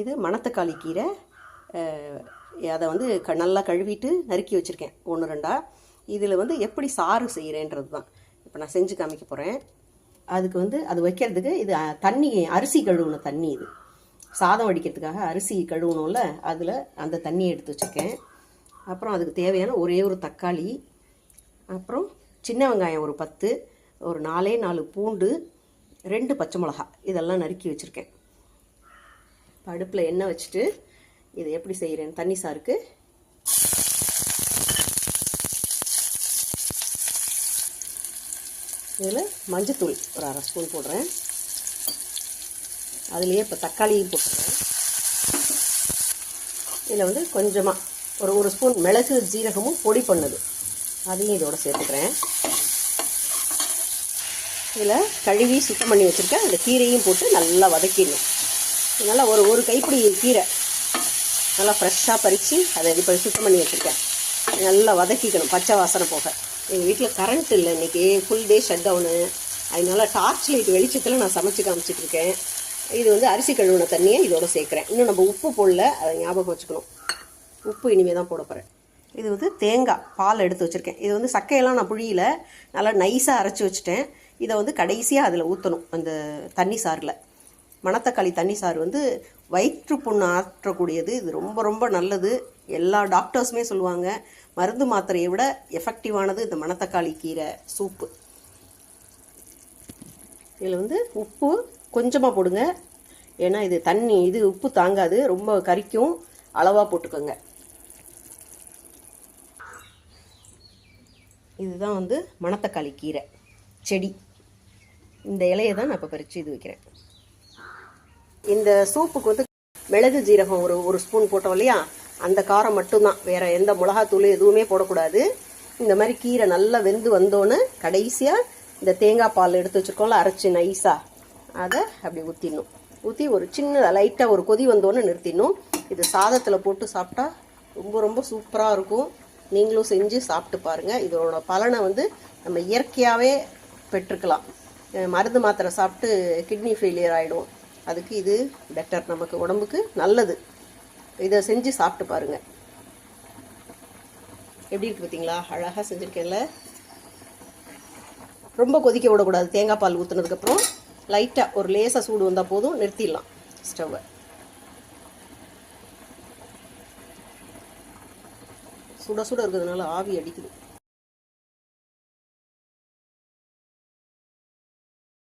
இது மணத்தக்காளி கீரை. அதை வந்து க நல்லா கழுவிட்டு நறுக்கி வச்சுருக்கேன். ஒன்று ரெண்டாக இதில் வந்து எப்படி சாறு செய்கிறேன்றது தான். இப்போ நான் செஞ்சு காமிக்க போகிறேன் அதுக்கு வந்து அது வைக்கிறதுக்கு இது தண்ணி அரிசி கழுவுன தண்ணி இது. சாதம் வடிக்கிறதுக்காக அரிசி கழுவணும்ல அதில் அந்த தண்ணியை எடுத்து வச்சுருக்கேன். அப்புறம் அதுக்கு தேவையான ஒரே ஒரு தக்காளி. அப்புறம் சின்ன வெங்காயம் ஒரு பத்து ஒரு நாலே நாலு பூண்டு ரெண்டு பச்சை மிளகா இதெல்லாம் நறுக்கி வச்சுருக்கேன். அடுப்பில் எண்ணெய் வச்சுட்டு இது எப்படி செய்கிறேன் தண்ணி சாருக்கு இதில் மஞ்சத்தூள் ஒரு அரை ஸ்பூன் போடுறேன். அதுலேயே இப்போ தக்காளியும் போட்டுறேன் இதில் வந்து கொஞ்சமாக ஒரு ஒரு ஸ்பூன் மிளகு ஜீரகமும் பொடி பண்ணுது. அதையும் இதோட சேர்த்துக்கிறேன். இதில் கழுவி சுத்தம் பண்ணி வச்சுருக்கேன். அந்த கீரையும் போட்டு நல்லா வதக்கிடணும். நல்லா ஒரு ஒரு கைப்பிடி கீரை நல்லா ஃப்ரெஷ்ஷாக பறித்து அதை இது பண்ணி சுத்தம் பண்ணி வச்சுருக்கேன். நல்லா வதக்கிக்கணும் பச்சை வாசனை போக. எங்கள் வீட்டில் கரண்ட் இல்லை இன்றைக்கி ஃபுல் டே ஷட் டவுனு அதனால டார்ச் லைட் வெளிச்சத்தில் நான் சமைச்சு காமிச்சிட்ருக்கேன் இது வந்து அரிசி கழுவுன தண்ணியை இதோட சேர்க்குறேன். இன்னும் நம்ம உப்பு போடல அதை ஞாபகம் வச்சுக்கணும். உப்பு இனிமேல் தான் போட போகிறேன் இது வந்து தேங்காய் பால் எடுத்து வச்சுருக்கேன். இது வந்து சக்கையெல்லாம் நான் புழியில் நல்லா நைஸாக அரைச்சி வச்சுட்டேன். இதை வந்து கடைசியாக அதில் ஊற்றணும் அந்த தண்ணி சாறில். மணத்தக்காளி தண்ணி சாறு வந்து வயிற்று புண்ணு ஆற்றக்கூடியது. இது ரொம்ப ரொம்ப நல்லது. எல்லா டாக்டர்ஸுமே சொல்லுவாங்க மருந்து மாத்திரையை விட எஃபெக்டிவானது இந்த மணத்தக்காளி கீரை சூப்பு. இதில் வந்து உப்பு கொஞ்சமாக போடுங்க. ஏன்னா இது தண்ணி இது உப்பு தாங்காது ரொம்ப கறிக்கும் அளவாக போட்டுக்கோங்க. இதுதான் வந்து மணத்தக்காளி கீரை செடி. இந்த இலையை தான் நான் இப்போ பறித்து இது வைக்கிறேன். இந்த சூப்புக்கு வந்து மிளகு ஜீரகம் ஒரு ஒரு ஸ்பூன் போட்டோம் இல்லையா? அந்த காரம் மட்டும்தான். வேற எந்த மிளகாத்தூள் எதுவுமே போடக்கூடாது. இந்த மாதிரி கீரை நல்லா வெந்து வந்தோன்னு கடைசியாக இந்த தேங்காய் பால் எடுத்து வச்சுருக்கோம்ல அரைச்சி நைஸாக அதை அப்படி ஊற்றிடணும் ஊற்றி ஒரு சின்ன லைட்டாக ஒரு கொதி வந்தோன்னு நிறுத்திடணும். இது சாதத்தில் போட்டு சாப்பிட்டா ரொம்ப ரொம்ப சூப்பராக இருக்கும். நீங்களும் செஞ்சு சாப்பிட்டு பாருங்கள் இதோட பலனை வந்து நம்ம இயற்கையாகவே பெற்றுக்கலாம். மருந்து மாத்திரை சாப்பிட்டு கிட்னி ஃபெயிலியர் ஆகிடும் அதுக்கு இது பெட்டர் நமக்கு உடம்புக்கு நல்லது. இதை செஞ்சு சாப்பிட்டு பாருங்கள் எப்படி இருக்கு பார்த்தீங்களா? அழகாக செஞ்சுருக்கேன்ல. ரொம்ப கொதிக்க விடக்கூடாது. தேங்காய் பால் ஊற்றுனதுக்கப்புறம் லைட்டாக ஒரு லேசாக சூடு வந்தால் போதும். நிறுத்திடலாம். ஸ்டவ்வை சுட சுட இருக்கிறதுனால ஆவி அடிக்குது.